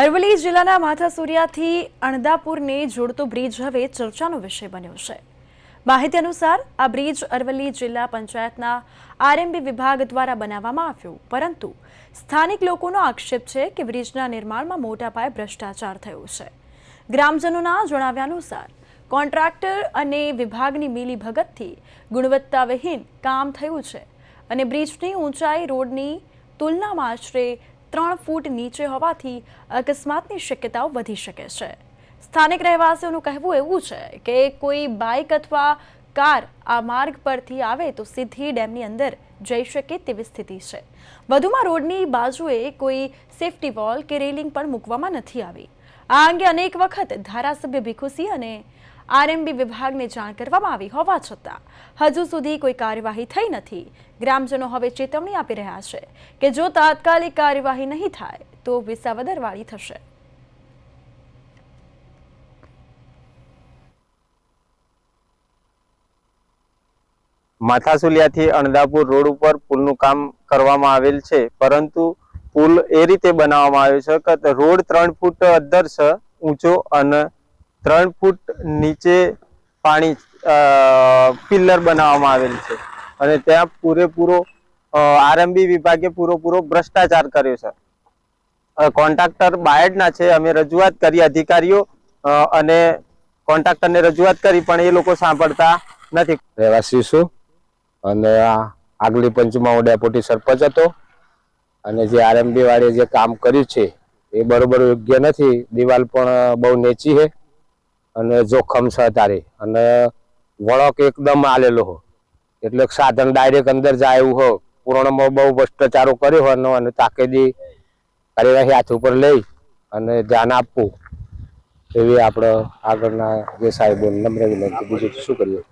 અરવલ્લી જિલ્લાના માથાસુરિયાથી અણદાપુરને જોડતો બ્રિજ હવે ચર્ચાનો વિષય બન્યો છે. માહિતી અનુસાર, આ બ્રિજ અરવલ્લી જિલ્લા પંચાયતના આરએમબી વિભાગ દ્વારા બનાવવામાં આવ્યો, પરંતુ સ્થાનિક લોકોનો આક્ષેપ છે કે બ્રિજના નિર્માણમાં મોટા પાયે ભ્રષ્ટાચાર થયો છે. ગ્રામજનોના જણાવ્યા અનુસાર, કોન્ટ્રાક્ટર અને વિભાગની મિલીભગતથી ગુણવત્તાવિહીન કામ થયું છે અને બ્રિજની ઊંચાઈ રોડની તુલનામાં આશરે ત્રણ ફૂટ નીચે હોવાથી અકસ્માતની શક્યતાઓ વધી શકે છે. સ્થાનિક રહેવાસીઓનું કહેવું એવું છે કે કોઈ બાઇક અથવા કાર આ માર્ગ પરથી આવે તો સીધી ડેમની અંદર જઈ શકે તેવી સ્થિતિ છે. વધુમાં રોડની બાજુએ કોઈ સેફટી વોલ કે રેલિંગ પણ મૂકવામાં નથી આવી. આ અંગે અનેક વખત ધારાસભ્ય ભીખુસી અને આરએમબી વિભાગને જાણ કરવામાં આવી હોવા છતાં હજુ સુધી કોઈ કાર્યવાહી થઈ નથી. ગ્રામજનો હવે ચેતવણી આપી રહ્યા છે કે જો તાત્કાલિક કાર્યવાહી નહીં થાય તો વિસાવદરવાળી થશે. માથાસુલિયાથી અણદાપુર રોડ ઉપર પુલનું કામ કરવામાં આવેલ છે, પરંતુ પુલ એ રીતે બનાવવામાં આવ્યો છે કે રોડ ત્રણ ફૂટ અદ્ધર છે, ઊંચો અને ત્રણ ફૂટ નીચે પાણી પિલ્લર બનાવવામાં આવેલ છે. અને ત્યાં પૂરેપૂરો આરએમબી વિભાગે પૂરેપૂરો ભ્રષ્ટાચાર કર્યો છે. કોન્ટ્રાક્ટર બાયડના છે, અમે રજૂઆત કરી, અધિકારીઓ અને કોન્ટ્રાક્ટરને રજૂઆત કરી, પણ એ લોકો સાંભળતા નથી. રહેવાસી છું. અને આગલી પંચમાં હું ડેપ્યુટી સરપંચ હતો. અને જે આરએમબી વાળે જે કામ કર્યું છે, એ બરોબર યોગ્ય નથી. દિવાલ પણ બહુ નેચી છે અને જોખમ છે તારે અને વળક એકદમ આલેલો હો. એટલે સાધન ડાયરેક્ટ અંદર જાય એવું હો. પૂર્ણમાં બહુ ભ્રષ્ટાચારો કર્યો હોય અને તાકેદી કાર્યવાહી હાથ ઉપર લઈ અને ધ્યાન આપવું. એવી આપણે આગળના જે સાહેબો નમ્ર વિનંતી. બીજું શું કરીએ?